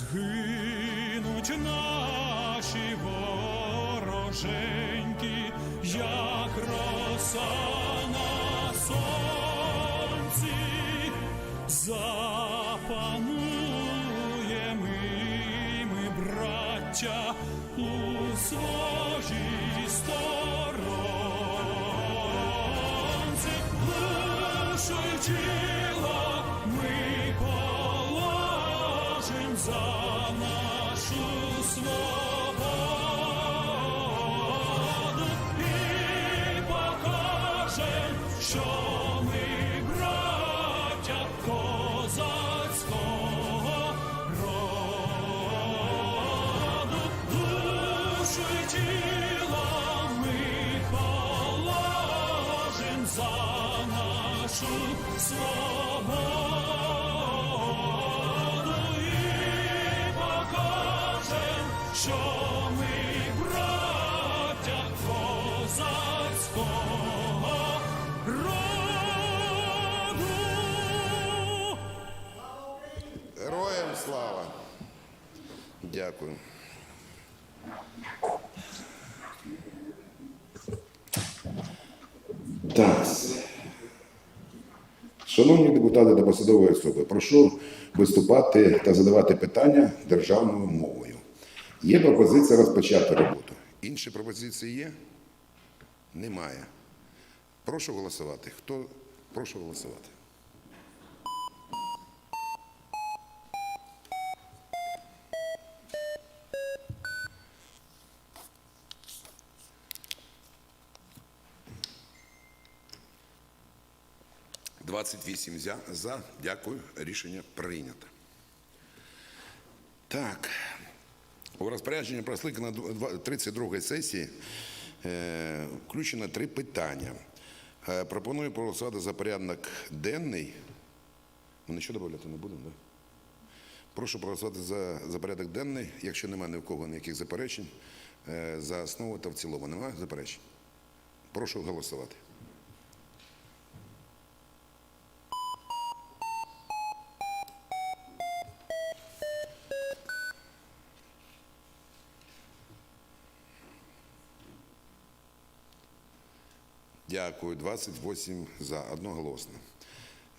Згинуть наші вороженьки, як роса на сонці, запануємо ми, браття, у тіло ми положим за нашу свободу і покажем, що ми браття козацького роду, душу й тіло положим за нашу свободу що ми браття козацького роду. Героям слава! Дякую. Так. Шановні депутати та посадові особи, прошу виступати та задавати питання державною мовою. Є пропозиція розпочати роботу. Інші пропозиції є? Немає. Прошу голосувати. Хто прошу голосувати? Двадцять вісім за. Дякую. Рішення прийнято. Так. У розпорядження про скликання 32 сесії е, включено три питання. Е, пропоную проголосувати за порядок денний. Ми нічого додати не будемо, так? Прошу проголосувати за, за порядок денний, якщо немає ні в кого ніяких заперечень, е, за основу та в цілому. Немає заперечень? Прошу голосувати. Дякую. 28 за одноголосно.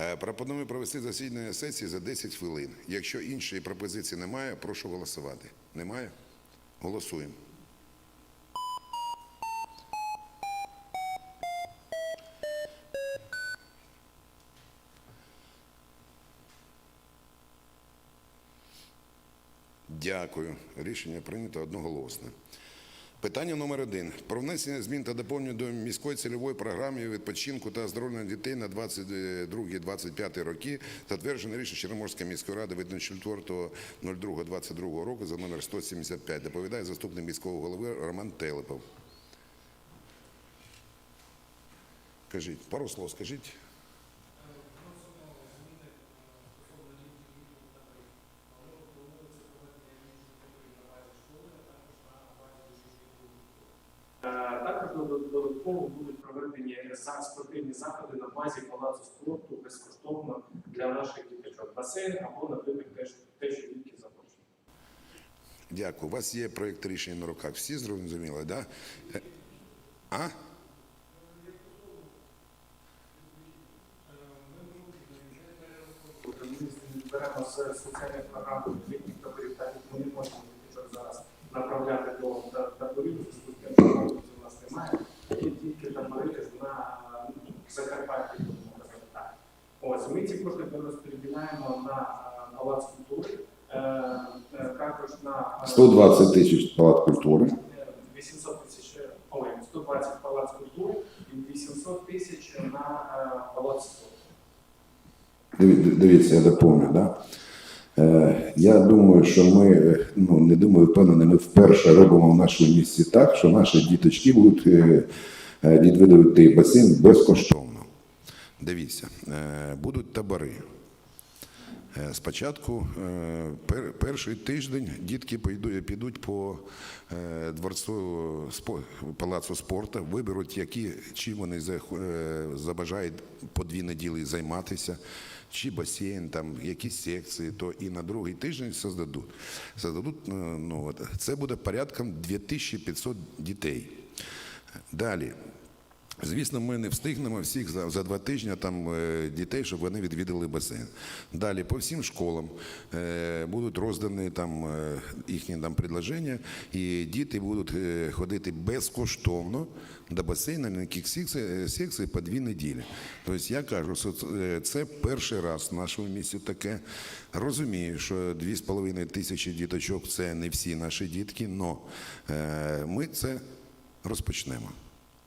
Е, Пропоную провести засідання сесії за 10 хвилин. Якщо іншої пропозиції немає, прошу голосувати. Немає? Голосуємо. Дякую. Рішення прийнято одноголосно. Питання номер один. Про внесення змін та доповнення до міської цільової програми відпочинку та оздоровлення дітей на 22-25 роки, затверджене рішення Чорноморської міської ради від 04.02.22 року за номер 175. Доповідає заступник міського голови Роман Телепов. Кажіть, пару слов скажіть. Додатково будуть проведені спортивні заходи на базі палацу спорту безкоштовно для наших діточок. Басейн або, наприклад, те, що дітки захочуть. Дякую. У вас є проєкт рішення на руках. Всі зрозуміли, да? Е, А? Беремо з соціальних програм літніх таборів, так як ми не можемо зараз направляти до та- таборів, у зв'язку з тим, що вулиці у нас немає. Є тільки табори на ну, Закарпатті, будемо казати так. Ось ми ці кошти перерозподіляємо на е, палац культури, е, е, також на е, 120 тисяч палат культури. 800 тисяч, ой, 120 палац культури і 800 тисяч на е, палац спорту. Дивіться, я доповню, да? Е, я думаю, що ми, е, ну не думаю, впевнений, ми вперше робимо в нашому місті так, що наші діточки будуть відвідувати басейн безкоштовно. Дивіться, будуть табори. Е, Спочатку е, перший тиждень дітки підуть, по е, дворцу палацу спорту, виберуть, які, чим вони забажають по дві неділі займатися, чи басейн, там якісь секції, то і на другий тиждень создадуть. Создадуть ну, це буде порядком 2500 дітей. Далі. Звісно, ми не встигнемо всіх за, за два тижні там е, дітей, щоб вони відвідали басейн. Далі по всім школам е, будуть роздані там е, їхні там предложення, і діти будуть е, ходити безкоштовно до басейну на секцій, по дві неділі. Тобто я кажу, що це перший раз в нашому місті таке. Розумію, що 2,5 тисячі діточок це не всі наші дітки, але ми це розпочнемо.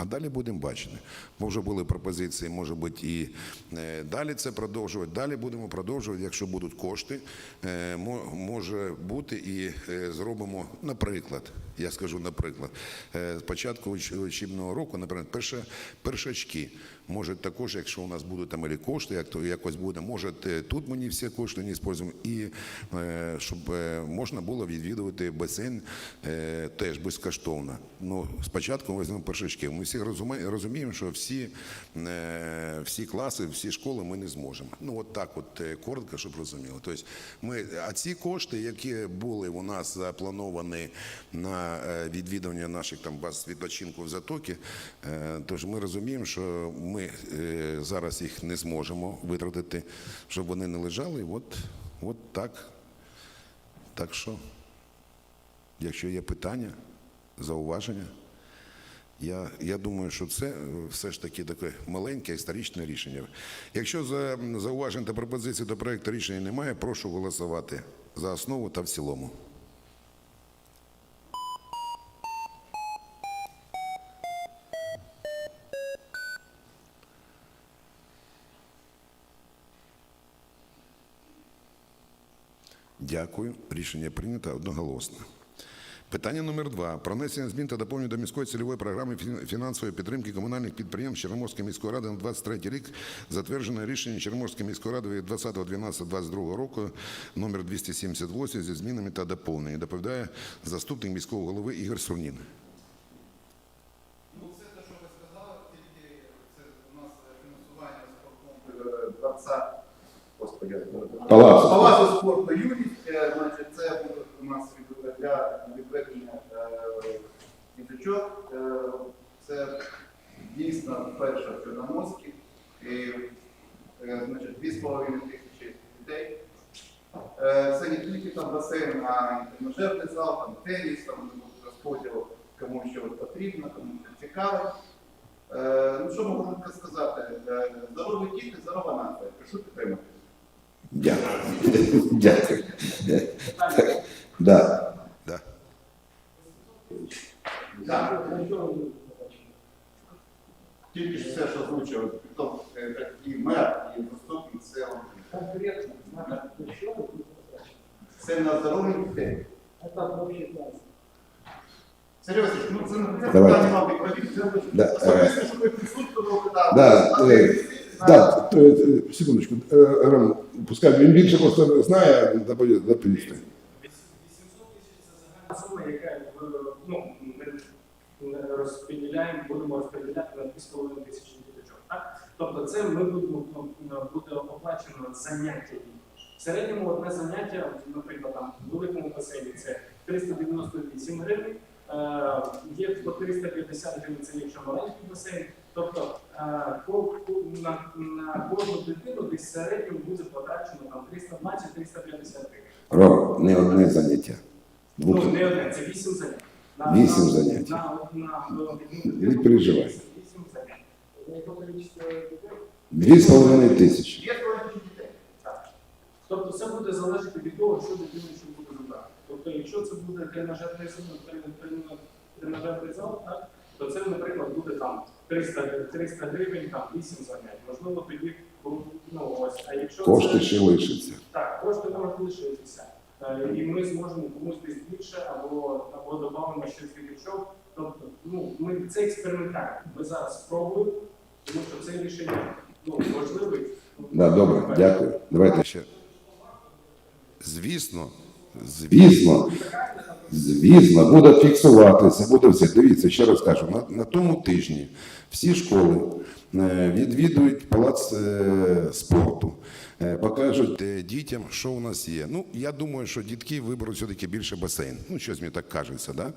А далі будемо бачити. Бо вже були пропозиції, може бути, і е, далі це продовжувати. Далі будемо продовжувати, якщо будуть кошти. Е, може бути і е, зробимо, наприклад, я скажу наприклад, з початку учебного року, наприклад, перша, першачки. Може також, якщо у нас будуть там кошти, як то якось буде, може тут мені всі кошти не використовуємо, і щоб можна було відвідувати басейн теж безкоштовно. Ну, спочатку візьмемо першачки. Ми всі розуміємо, що всі, е, всі класи, всі школи ми не зможемо. Ну, от так, от е, коротко, щоб розуміло. Тобто ми, а ці кошти, які були у нас заплановані на е, відвідування наших там баз відпочинку в затоки, е, тож ми розуміємо, що ми зараз їх не зможемо витратити, щоб вони не лежали. От, от так. Так що, якщо є питання, зауваження, я, я думаю, що це е, все ж таки таке маленьке історичне рішення. Якщо за, зауважень та пропозицій до проекту рішення немає, прошу голосувати за основу та в цілому. Дякую. Рішення прийнято одноголосно. Питання номер два. Про внесення змін та доповнення до міської цільової програми фінансової підтримки комунальних підприємств Чорноморської міської ради на 23 рік, затверджене рішення Чорноморської міської ради від 20.12.22 року номер 278 зі змінами та доповненнями. Доповідає заступник міського голови Ігор Сурнін. Ну, це те, що ви сказали, тільки це у нас фінансування спортом господи, Палацу. Спорту юність, е, значить, це буде у нас від- для відведення е. Е, Це дійсно перша в Чорноморській. І, е, значить, 2,5 тисячі дітей. Е, Це не тільки там басейн, а і тренажерний зал, там теніс, там розподіл, кому що потрібно, кому що цікаво. Ну, що можу сказати? Здорові діти, здорова нація. Прошу підтримати. Дякую. Дякую. Да. Тільки ж все, що озвучив, то е, і мер, і заступник, це, Конкретно, знаєте, що ви тут бачите? це на здоров'я дітей. А так вообще класно. Сергій Васильович, ну це не це Давайте. питання вам відповідь. Да, Особисто, щоб ви присутствували, да. Да, А е, ви- Так, е, е, секундочку. Е, Ром, пускай він більше просто знає, доповідь- доповісти. 800 тисяч це загальна сума, яка е, ну, ми не розподіляємо, будемо розподіляти на 2,5 тисячі діточок. Так? Тобто це ми будемо ну, буде оплачено заняття дітей. В середньому одне заняття, наприклад, там в великому басейні це 398 гривень. Е, Є по 350 гривень, це якщо маленький басейн. Тобто е, на, на кожну дитину десь в середньому буде потрачено там 320-350 гривень. Ром, не одне заняття. Ну, не одне, це вісім занять. Вісім занять. Не переживай. Дві з половиною тисячі. Тобто це буде залежати від того, що дитина ще буде забрати. Тобто, якщо це буде тренажерний зал, трен- трен- тренажерний зал, так, то це, наприклад, буде там 300, 300 гривень, там 8 занять. Можливо, тоді ну, ось. А якщо Кошти це, ще лишаться. Так, кошти можуть лишитися. Е, І ми зможемо комусь десь більше або, додамо щось діточок. Тобто, ну, ми це експериментально. Ми зараз спробуємо, тому що це рішення ну, важливе. Да, добре, дякую. Давайте ще. Звісно, звісно, звісно, буде фіксуватися, буде все. Дивіться, ще раз кажу, на, на тому тижні всі школи е, відвідують палац е, спорту, покажуть е, дітям, що у нас є. Ну, я думаю, що дітки виберуть все-таки більше басейн. Ну, щось мені так кажеться, да?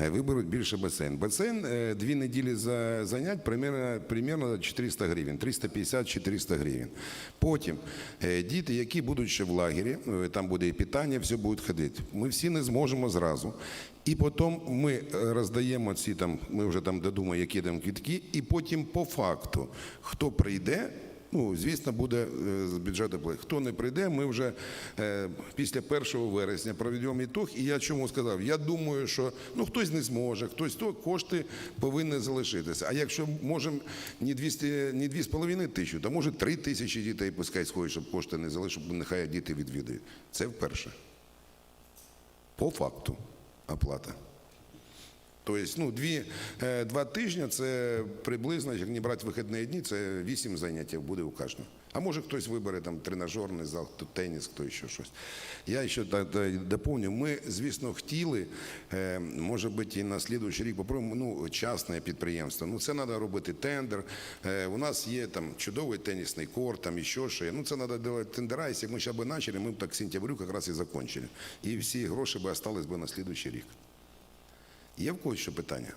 Е, Виберуть більше басейн. Басейн е, дві неділі за занять примерно, примерно 400 гривень, 350-400 гривень. Потім е, діти, які будуть ще в лагері, е, там буде і питання, все буде ходити. Ми всі не зможемо зразу. І потім ми е, роздаємо ці там, ми вже там додумаємо, які там квітки, і потім по факту, хто прийде, ну, звісно, буде е, з бюджету платити. Хто не прийде, ми вже е, після 1 вересня проведемо ітог. І я чому сказав? Я думаю, що ну, хтось не зможе, хтось то кошти повинні залишитися. А якщо можемо не 200, не 2,5 тисячі, то може 3 тисячі дітей пускай сходять, щоб кошти не залишили, щоб нехай діти відвідують. Це вперше. По факту оплата. Тобто, ну, дві, е, два тижні це приблизно, як не брати вихідні дні, це вісім заняттів буде у кожного. А може хтось вибере там тренажерний зал, хто теніс, хто ще щось. Я ще та- та доповню. Ми, звісно, хотіли, е, може бути, і на слідуючий рік попробуємо, ну, частне підприємство. Ну, це треба робити тендер. Е, У нас є там чудовий тенісний корт, там і що ще. Ну, це треба робити тендера. Якщо ми ще б почали, ми б так сентябрю якраз і закончили. І всі гроші б остались би на слідуючий рік. Є в когось ще питання?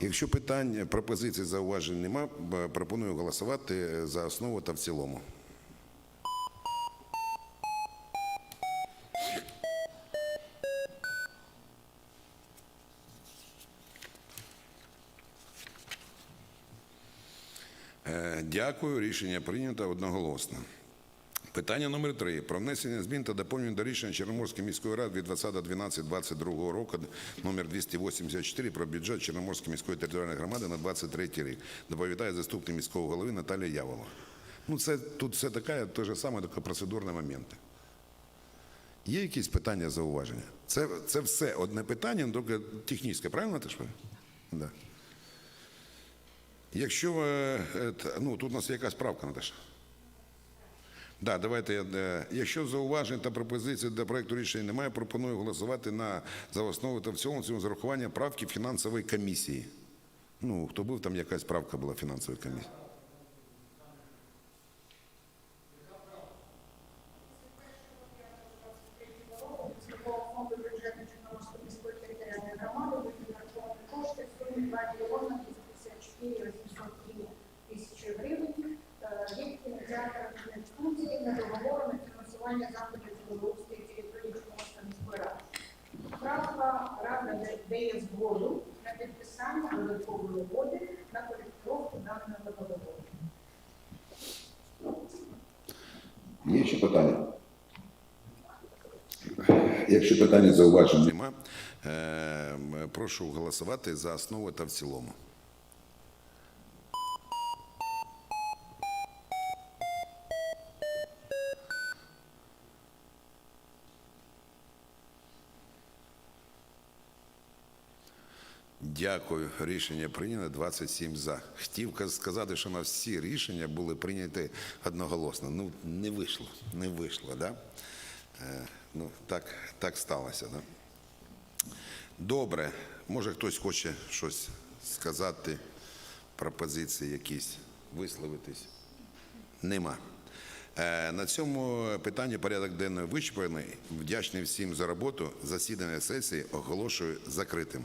Якщо питань, пропозицій, зауважень нема, пропоную голосувати за основу та в цілому. Е, Дякую. Рішення прийнято одноголосно. Питання номер три про внесення змін та доповнень до рішення Чорноморської міської ради від 20.12.22 року номер 284 про бюджет Чорноморської міської територіальної громади на 23 рік. Доповідає заступник міського голови Наталія Яволова. Ну, це тут все таке, те ж саме, таке процедурні моменти. Є якісь питання, зауваження? Це, це все одне питання, але тільки технічне, правильно ти ж? Да. Якщо е, е, ну, тут у нас є якась правка, Наташа. Да, давайте. я, е, Якщо зауважень та пропозицій до проекту рішення немає, пропоную голосувати на за основу та в цьому цьому зарахування правки фінансової комісії. Ну, хто був, там якась правка була фінансової комісії. Міського фонду бюджету Чорноморської міської територіальної громади будуть нараховані кошти в сумі 2 мільйони 254 803 тисячі гривень. Е, Від кінотеатру студії на договору на фінансування заходів з благоустрою території Чорноморської міської ради. Правка рада да- дає згоду на підписання додаткової угоди на коректировку даного договору. Є ще питання? Якщо питання зауважень нема, е, прошу голосувати за основу та в цілому. Дякую. Рішення прийнято 27 за. Хотів сказати, що на всі рішення були прийняті одноголосно. Ну, не вийшло, не вийшло, да? Е, ну, так, так сталося, да? Добре. Може хтось хоче щось сказати, пропозиції якісь, висловитись? Нема. Е, На цьому питання порядок денний вичерпаний. Вдячний всім за роботу. Засідання сесії оголошую закритим.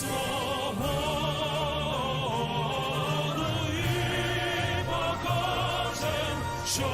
свободу і покажем, що